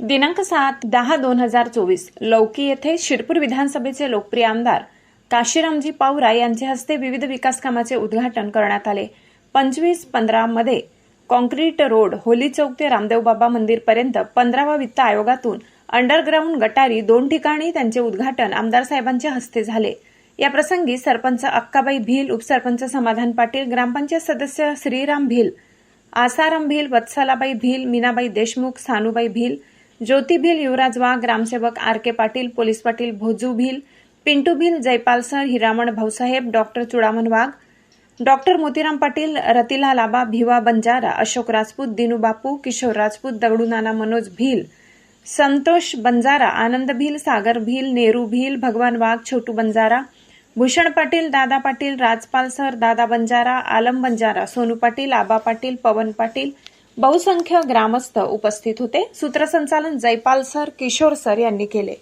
दिनांक सात दहा दोन हजार चोवीस लौकी येथे शिरपूर विधानसभेचे लोकप्रिय आमदार काशीरामजी पावरा यांच्या हस्ते विविध विकास कामाचे उद्घाटन करण्यात आले. पंचवीस पंधरा मध्ये कॉन्क्रीट रोड होली चौक ते रामदेव बाबा मंदिरपर्यंत पंधरावा वित्त आयोगातून अंडरग्राऊंड गटारी दोन ठिकाणी त्यांचे उद्घाटन आमदार साहेबांच्या हस्ते झाले. या प्रसंगी सरपंच अक्काबाई भील उपसरपंच समाधान पाटील ग्रामपंचायत सदस्य श्रीराम भिल आसाराम भील वत्सलाबाई भील मीनाबाई देशमुख सानूबाई भील ज्योती भील युवराज वाघ ग्रामसेवक R K Patil police Patil Bhoju Bhil Pintu Bhil Jaypal sir Hiraman Bhausaheb doctor Chudaman Wagh doctor Motiram Patil Ratila Laba Bhiva Banjara Ashok Rajput Dinu बापू किशोर राजपूत दगडूनाना मनोज भील संतोष बंजारा आनंद भील सागर भील नेहरू भील भगवान वाघ छोटू बंजारा भूषण पाटील दादा पाटील राजपाल सर दादा बंजारा आलम बंजारा सोनू पाटील आबा पाटील पवन पाटील बहुसंख्य ग्रामस्थ उपस्थित होते. सूत्रसंचालन जयपाल सर किशोर सर यांनी केले.